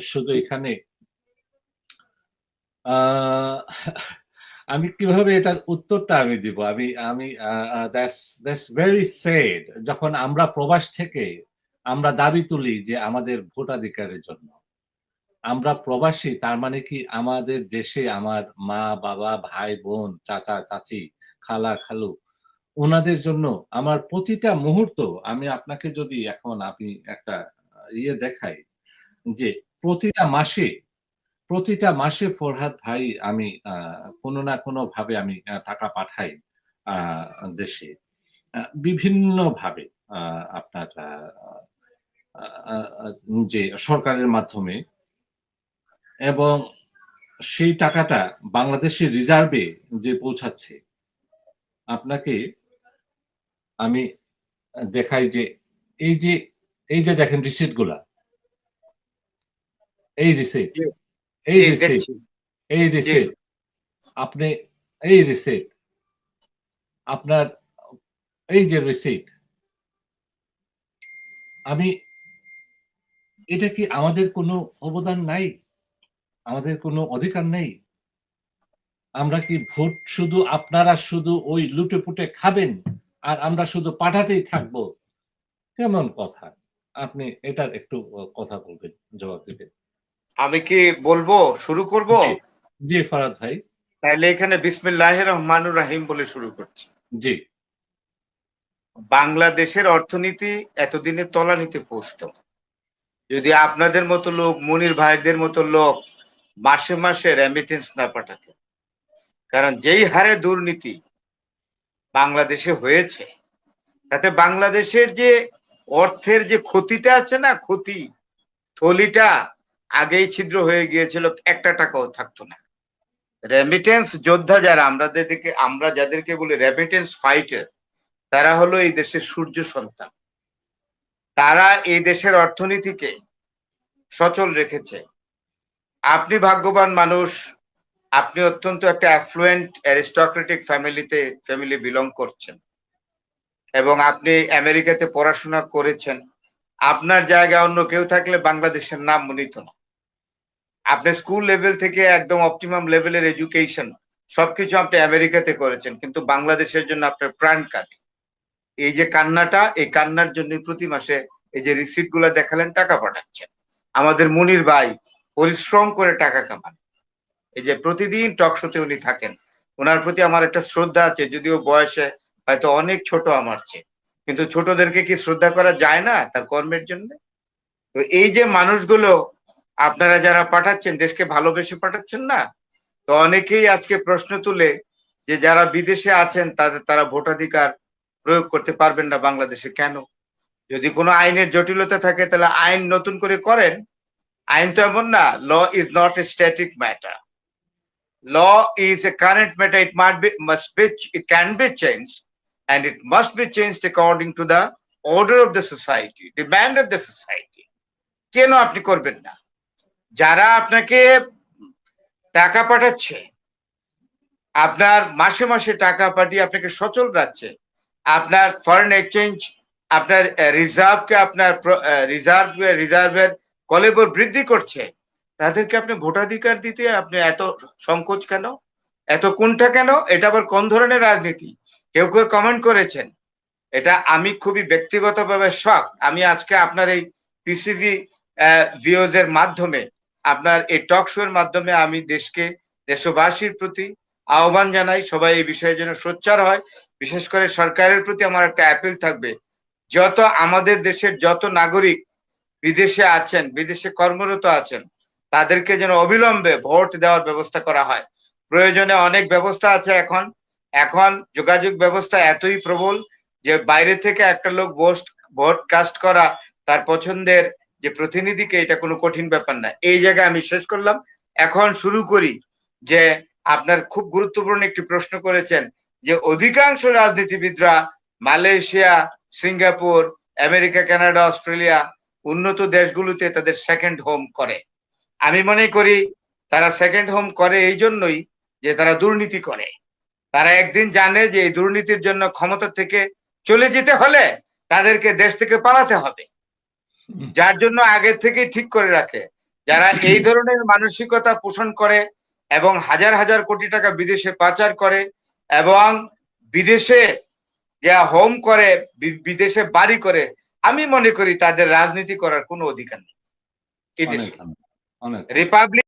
শুধু এখানে? আমি কীভাবে এটার উত্তরটা আমি দিব? আমি আমি ভেরি সেড যখন আমরা প্রবাস থেকে আমরা দাবি তুলি যে আমাদের ভোটাধিকারের জন্য, আমরা প্রবাসী, তার মানে কি আমাদের দেশে আমার মা, বাবা, ভাই, বোন, চাচা, চাচি, খালা, খালু ওনাদের জন্য আমার প্রতিটা মুহূর্ত আমি আপনাকে যদি এখন আপনি একটা ইয়ে দেখাই যে প্রতিটা মাসে প্রতিটা মাসে ফরহাদ ভাই আমি কোনো না কোনো ভাবে আমি টাকা পাঠাই দেশে। বিভিন্ন ভাবে আপনার যে সরকারের মাধ্যমে। এবং সেই টাকাটা বাংলাদেশের রিজার্ভে যে পৌঁছাচ্ছে, আপনাকে আমি দেখাই যে, এই যে এই যে দেখেন রিসিটগুলা এই এই এই আপনি এই রিসিট আপনার এই যে রিসিট আমি এটা কি আমাদের কোনো অবদান নাই? আমাদের কোনো অধিকার নেই? আমরা কি ভোট শুধু আপনারা শুধু ওই লুটে পুটে খাবেন আর আমরা শুধু পাঠাতেই থাকব? কেমন কথা? আপনি এটার একটু কথা বলবেন জবাব দিবেন। আমি কি বলব? শুরু করব? জি ফরাদ ভাই। তাহলে এখানে বিসমিল্লাহ রহমানুর রাহিম বলে শুরু করছি। জি। বাংলাদেশের অর্থনীতি এতদিনে তলানিতে পৌঁছত যদি আপনাদের মতো লোক মনির ভাইদের মতো লোক মাসে মাসে রেমিটেন্স না পাঠাতে। কারণ যেই হারে দুর্নীতি বাংলাদেশে হয়েছে তাতে বাংলাদেশের যে অর্থের যে ক্ষতিটা আছে না ক্ষতি থলিটা আগেই ছিদ্র হয়ে গিয়েছিল, একটা টাকাও থাকতো না। রেমিটেন্স যোদ্ধা যারা, আমরা যাদেরকে আমরা যাদেরকে বলি রেমিটেন্স ফাইটার তারা হলো এই দেশের সূর্য সন্তান। তারা এই দেশের অর্থনীতিকে সচল রেখেছে। আপনি ভাগ্যবান মানুষ, আপনি অত্যন্ত একটা অ্যাফ্লুয়েন্ট অ্যারিস্টোক্রেটিক ফ্যামিলিতে ফ্যামিলি বিলং করছেন। এবং আপনি আমেরিকাতে পড়াশোনা করেছেন। আপনার জায়গায় অন্য কেউ থাকলে বাংলাদেশের নাম মনিত না। আপনি স্কুল লেভেল থেকে একদম অপটিমাম লেভেলের এডুকেশন সবকিছু আপনি আমেরিকাতে করেছেন, কিন্তু বাংলাদেশের জন্য আপনার প্রাণ কাঁদে। এই যে কান্নাটা, এই কান্নার জন্য প্রতি মাসে এই যে রিসিপ্টগুলা দেখালেন, টাকা পাঠাচ্ছেন। আমাদের মুনির ভাই পরিশ্রম করে টাকা কামান। এই যে প্রতিদিন টক শোতে উনি থাকেন ওনার প্রতি আমার একটা শ্রদ্ধা আছে, যদিও বয়সে হয়তো অনেক ছোট আমার চেয়ে, কিন্তু ছোটদেরকে কি শ্রদ্ধা করা যায় না তার কর্মের জন্য? তো এই যে মানুষগুলো আপনারা যারা পাঠাচ্ছেন দেশকে ভালোবেসে পাঠাচ্ছেন না তো অনেকেই আজকে প্রশ্ন তুলে যে যারা বিদেশে আছেন তাদের তারা ভোটাধিকার প্রয়োগ করতে পারবেন না বাংলাদেশে। কেন? যদি কোনো আইনের জটিলতা থাকে তাহলে আইন নতুন করে করেন। আইন তো এমন না law is not a static matter law is a current matter it must be must be it can be change and it must be changed according to the order of the society, demand of the society. কেন আপনি করবেন না? যারা আপনাকে টাকা পাঠাচ্ছে, আপনার মাসে মাসে টাকা পাঠিয়ে আপনাকে সচল রাখছে, আপনার ফরেন এক্সচেঞ্জ আপনার রিজার্ভকে আপনার রিজার্ভ রিজার্ভের কলেবর বৃদ্ধি করছে, তাদেরকে আপনি ভোটাধিকার দিতে আপনি এত সংকোচ কেন? এত কোনটা কেন? এটা আবার কোন ধরনের রাজনীতি? কেউ কেউ কমেন্ট করেছেন। এটা আমি খুবই ব্যক্তিগতভাবে শখ আমি আজকে আপনার এই পিসিভি ভিওজ এর মাধ্যমে আপনার এই টক শো এর মাধ্যমে আমি দেশকে, দেশবাসীর প্রতি আহ্বান জানাই, সবাই এই বিষয়ে যেন সোচ্চার হয়। বিশেষ করে সরকারের প্রতি আমার একটা অ্যাপিল থাকবে। যত আমাদের দেশের যত নাগরিক বিদেশে আছেন, বিদেশে কর্মরত আছেন, তাদেরকে যেন অবিলম্বে ভোট দেওয়ার ব্যবস্থা করা হয়। প্রয়োজনে অনেক ব্যবস্থা আছে এখন। এখন যোগাযোগ ব্যবস্থা এতই প্রবল যে বাইরে থেকে একটা লোক ভোট ভোট কাস্ট করা তার পছন্দের যে প্রতিনিধিকে এটা কোনো কঠিন ব্যাপার না। এই জায়গায় আমি শেষ করলাম। এখন শুরু করি যে আপনার খুব গুরুত্বপূর্ণ একটি প্রশ্ন করেছেন যে অধিকাংশ রাজনীতিবিদরা Malaysia, Singapore, America, Canada, Australia উন্নত দেশগুলোতে তাদের সেকেন্ড হোম করে। আমি মনে করি তারা সেকেন্ড হোম করে এই জন্যই যে তারা দুর্নীতি করে। তারা একদিন জানে যে এই দুর্নীতির জন্য ক্ষমতা থেকে চলে যেতে হলে তাদেরকে দেশ থেকে পালাতে হবে। যার জন্য আগে থেকে ঠিক করে রাখে। যারা এই ধরনের মানসিকতা পোষণ করে এবং হাজার হাজার কোটি টাকা বিদেশে পাচার করে এবং বিদেশে যা হোম করে বিদেশে বাড়ি করে আমি মনে করি তাদের রাজনীতি করার কোনো অধিকার নেই। এই দেশে। রিপাবলিক